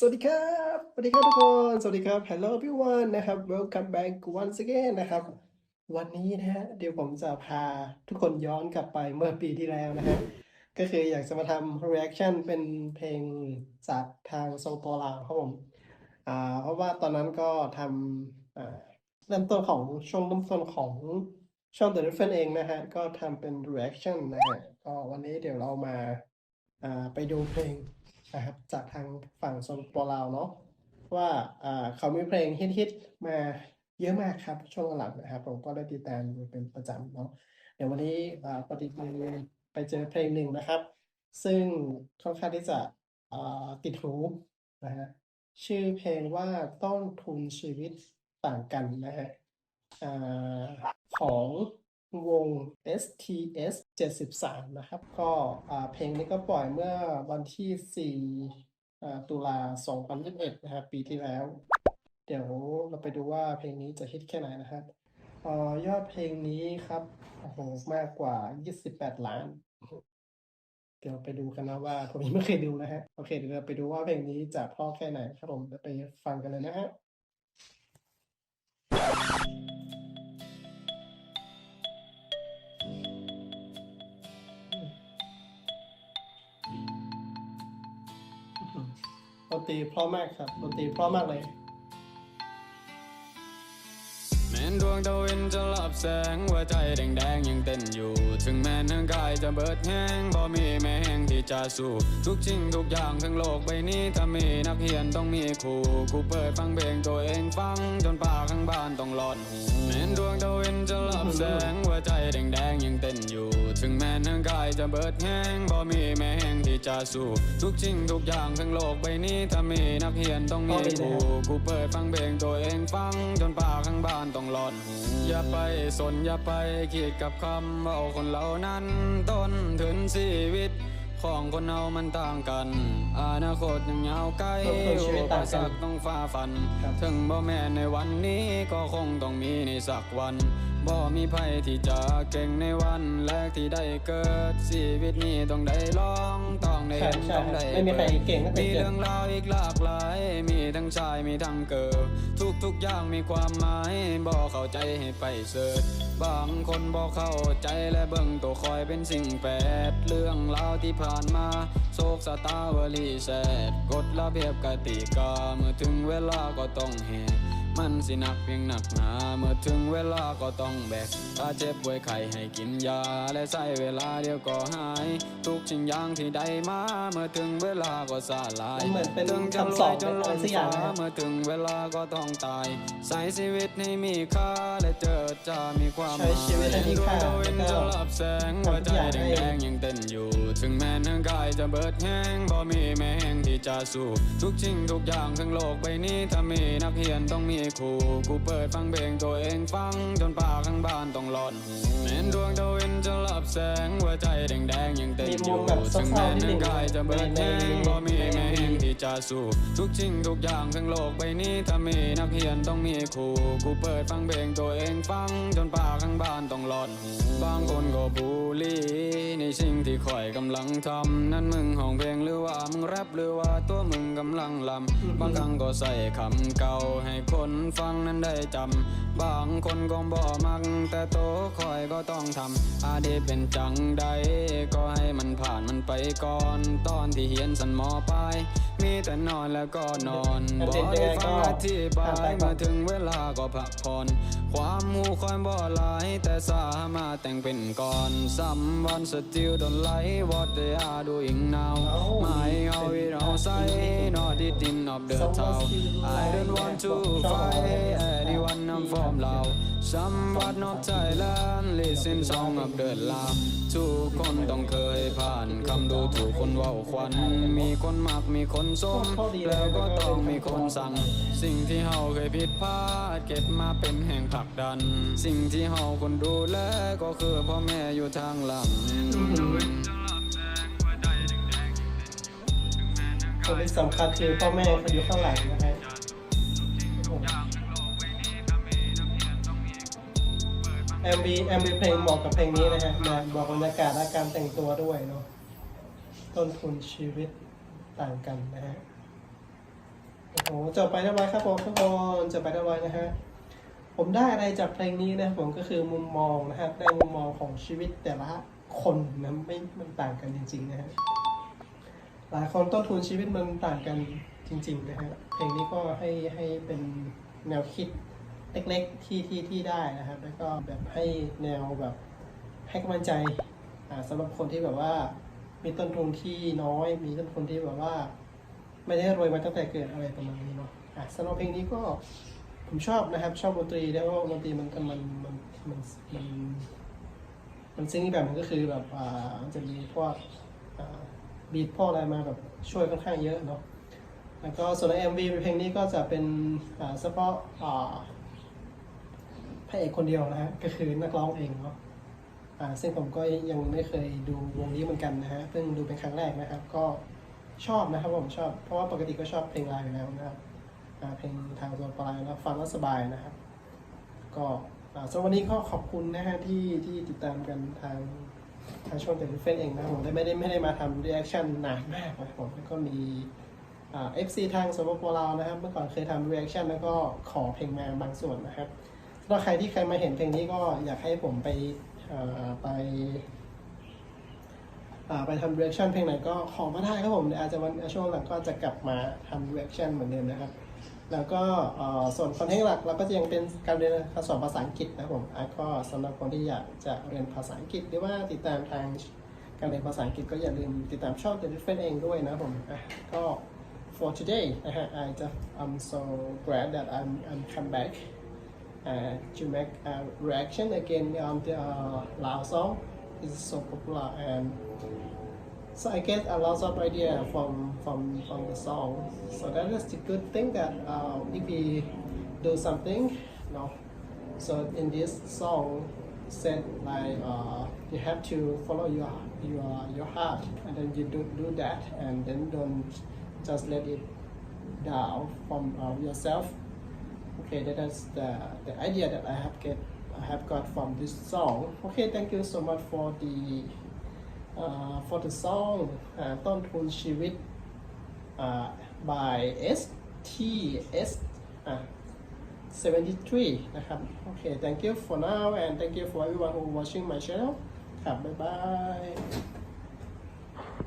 สวัสดีครับ สวัสดีครับทุกคน สวัสดีครับ Hello everyone นะครับ Welcome back once again นะครับ วันนี้นะฮะ เดี๋ยวผมจะพาทุกคนย้อนกลับไปเมื่อปีที่แล้วนะฮะ ก็คืออยากจะมาทำ reaction เป็นเพลงจากทางโซโปลาวครับผม อ่า เพราะว่าตอนนั้นก็ทำอ่าเริ่มต้นของช่วงเริ่มต้นของช่อง The Different เองนะฮะ ก็ทำเป็น reaction นะฮะ ก็วันนี้เดี๋ยวเรามา อ่า ไปดูเพลง นะครับจากทางฝั่งโซนปลาวเนาะว่าเขามีเพลงฮิตๆมาเยอะมากครับ ช่วงหลังนะครับ ผมก็ได้ติดตามเป็นประจำเนาะเดี๋ยววันนี้ปฏิบัติไปเจอเพลงหนึ่งนะครับ ซึ่งค่อนข้างที่จะติดหูนะฮะชื่อเพลงว่าต้นทุนชีวิตต่างกันนะฮะของ วง STS 73 นะครับ ก็เพลงนี้ก็ปล่อยเมื่อวันที่4อ่ตุลา 2021 นะครับ ปีที่แล้ว เดี๋ยวเราไปดูว่าเพลงนี้จะฮิตแค่ไหนนะครับออยอดเพลงนี้ครับโอ้โหมากกว่า 28 ล้าน เดี๋ยวไปดูกันนะว่า ผมยังไม่เคยดูนะฮะ โอเค เดี๋ยวเราไปดูว่าเพลงนี้จะพราะแค่ไหนครับผมเดี๋ยวไปฟังกันเลยนะฮะ ดนตรีเพราะมากครับดนตรีเพราะมากเลย ดวงตะเวนจะลับแสงหัวใจแดงๆยังเต้นอยู่ ถึงแม้นทั้งกายจะเบิดแห้งบ่มีแม้แห้งที่จะสู้ ทุกสิ่งทุกอย่างทั้งโลกใบนี้ถ้ามีนักเรียนต้องมีครูกูเปิดฟังเพลงตัวเองฟัง จนป่าข้างบ้านต้องหลอนหูแม้นดวงตะเวนจะลับแสงหัวใจแดงๆยังเต้นอยู่ ถึงแม้นทั้งกายจะเบิดแห้งบ่มีแม้แห้งที่จะสู้ทุกสิ่งทุกอย่างทั้งโลกใบนี้ถ้ามีนักเรียนต้องมีครูกูเปิดฟังเพลงตัวเองฟัง จนป่าข้างบ้านต้องหลอนหูอย่าไปสนอย่าไปคิดกับคำว่าคนเหล่านั้นต้นถึงชีวิต ของคนเรามันต่างกัน อนาคตยังยาวไกลต้นทุนชีวิตต่างกันอุปสรรคต้องฝ่าฟันครับถึงบ่แม่นในวันนี้ก็คงต้องมีในสักวัน บ่มีภัยที่จะเก่งในวันแรกที่ได้เกิดชีวิตนี้ต้องได้ลองต้องได้ใช่เห็นใช่ต้องได้ไม่มีใครเปิดเก่งตั้งแต่มีเกิดเรื่องราวอีกหลากหลาย มีทั้งชายมีทั้งเกิดทุกทุกๆอย่างมีความหมายบอกเข้าใจให้ไปเสิร์ชบางคนบอกเข้าใจและเบิ่งตัวคอยเป็นสิ่งแปดเรื่องราวที่ผ่านมาโศกสตาวลีแสดกฎระเบียบกติกา เมื่อถึงเวลาก็ต้องเหก มันสิหนักเพียงหนักหนา เมื่อถึงเวลาก็ต้องแบก ถ้าเจ็บป่วยไข้ให้กินยา และใช้เวลาเดียวก็หาย ทุกสิ่งอย่างที่ได้มา เมื่อถึงเวลาก็สลายมันเหมือนเป็นถึงจะรคำสวอยนจนเป็นอะล้ไรนสักอย่าฟ้างนะครับเมื่อถึงเวลาก็ต้องตายใส่ชีวิตให้มีค่า และเจอจะมีความหใช้มายชีวิตให้มีค่าดวงตะเวนแล้วก็จะลับแสงหัวใจทำทุกอย่างให้แดงๆยังเต้นอยู่ ถึงแม้ทั้งกายจะเบิดแห้งบ่มีแม้แห้งที่จะสู้ ทุกสิ่งทุกอย่างทั้งโลกใบนี้ถ้ามีนักเรียนต้องมีครูกูเปิดฟังเพลงตัวเองฟัง จนป่าข้างบ้านต้องหลอนหูแม้นดวงตะเวนจะลับแสงหัวใจแดงๆยังเต้นอยู่มีมุมแบบเศร้าๆถึงแม้นิดนึทั้งงกายจะเบิดแห้งบ่มีแม้แห้งที่จะสู้ทุกสิ่งทุกอย่างทั้งโลกใบนี้ถ้ามีนักเรียนต้องมีครูกูเปิดฟังเพลงตัวเองฟัง จนป่าข้างบ้านต้องหลอนหูบางคนก็บูลลี่ในสิ่งที่ข่อยกำลังทำนั่นมึงห้องเพลงหรือว่ามึงแรปหรือว่าตัวมึงกำลังลำบางครั้งก็ใส่คำเก่าให้คนฟังนั้นได้จำ บางคนก็บ่มัก แต่โตคอยก็ต้องทำอาดีเป็นจังใด ก็ให้มันผ่านมันไปก่อน ตอนที่เฮียนสันมอปลายมีแต่นอนแล้วก็นอนบ่ได้ฟังอธิบายเมื่อถึงเวลาก็พักผ่อน ความหูคอยบ่หลาย แต่สามารถแต่งเป็นก่อน Someone still don't like what they are doing now My how it all say not it in of the town I don't want to fight anyone I'm from Lao Somewhat not Thailand listen song of the Lao ทุกคนต้องเคยผ่านคำดูถูกคนว้าควันมีคนมักมีคนส้มแล้วก็ต้องมีคนสั่ง สิ่งที่เฮาเคยผิดพลาดเก็บมาเป็นแห่งผลักดัน สิ่งที่เฮาคนดูแลก็คือพ่อแม่อยู่ทางหลังคนที่สำคัญคือพ่อแม่เขาอยู่ข้างหลังนะฮะ MV MV เพลงเหมาะกับเพลงนี้นะฮะมาบอกบรรยากาศและการแต่งตัวด้วยเนาะต้นทุนชีวิตต่างกันนะฮะโอ้โหจบไปเรียบร้อยครับผมทุกคนจบไปเรียบร้อยนะฮะผมได้อะไรจากเพลงนี้นะผมก็คือมุมมองนะครับได้มุมมองของชีวิตแต่ละคนนะไม่มันต่างกันจริง ๆ นะฮะหลายคนต้นทุนชีวิตมันต่างกันจริง ๆ นะฮะเพลงนี้ก็ให้ให้เป็นแนวคิด เล็กๆที่ที่ที่ได้นะครับ แล้วก็แบบให้แนวแบบให้กำลังใจอ่าสำหรับคนที่แบบว่ามีต้นทุนที่น้อย มีต้นทุนที่แบบว่า ไม่ได้รวยมาตั้งแต่เกิดอะไรประมาณนี้เนาะอะสำหรับเพลงนี้ก็ผมชอบนะครับ ชอบดนตรีแล้วก็ดนตรีมันมันมันมันมันมันซิงแบบมันก็คือแบบอ่าจะมีพวกบีทพวกอะไรมาแบบช่วยค่อนข้างเยอะเนาะแล้วก็ส่วนใน MV เพลงนี้ก็จะเป็นเฉพาะอ่า พระเอกคนเดียวนะฮะก็คือนักร้องเองเนาะอ่าซึ่งผมก็ยังไม่เคยดูวงนี้เหมือนกันนะฮะเพิ่งดูเป็นครั้งแรกนะครับ ก็ชอบนะครับผมชอบเพราะว่าปกติก็ชอบเพลงลายอยู่แล้วนะครับอ่าเพลงทางตัวปลายแล้วฟังแล้วสบายนะครับ ก็อ่าสำหรับวันนี้ก็ขอบคุณนะฮะที่ที่ติดตามกันทางทางช่องแต่เฟนเองนะผมได้ไม่ได้ไม่ได้มาทำรีแอคชั่นนานมากนะครับผมแล้วก็มีเอ่า FC ทางสปปลาวนะครับ เมื่อก่อนเคยทำรีแอคชั่นแล้วก็ขอเพลงมาบางส่วนนะครับ สำหรับใครที่ใครมาเห็นเพลงนี้ก็อยากให้ผมไปไปไปทำ reaction เพลงไหนก็ขอมาได้ครับผมอาจจะวันช่วงหลังก็จะกลับมาทำ reaction เหมือนเดิมนะครับ แล้วก็ส่วนคอนเทนต์หลักเราก็จะยังเป็นการเรียนการสอนภาษาอังกฤษนะครับผมอะก็สำหรับคนที่อยากจะเรียนภาษาอังกฤษหรือว่าติดตามทางการเรียนภาษาอังกฤษก็อย่าลืมติดตามช่อง The Different เองด้วยนะครับผมก็ for today นะฮะ I just I'm so glad that I'm I'm come back to make a reaction again on the uh, Lao song it's so popular and so I get a lot of idea from from from the song. So that is the good thing that uh, if we do something, you know. So in this song, said like uh, you have to follow your your your heart, and then you do do that, and then don't just let it down from uh, yourself Okay, that is the the idea that I have get I have got from this song. Okay, thank you so much for the uh, for the song อ่าต้นทุนชีวิตอ่า by S T S อ่า73 นะครับ โอเค thank you for now and thank you for everyone who watching my channel ครับ บ๊ายบาย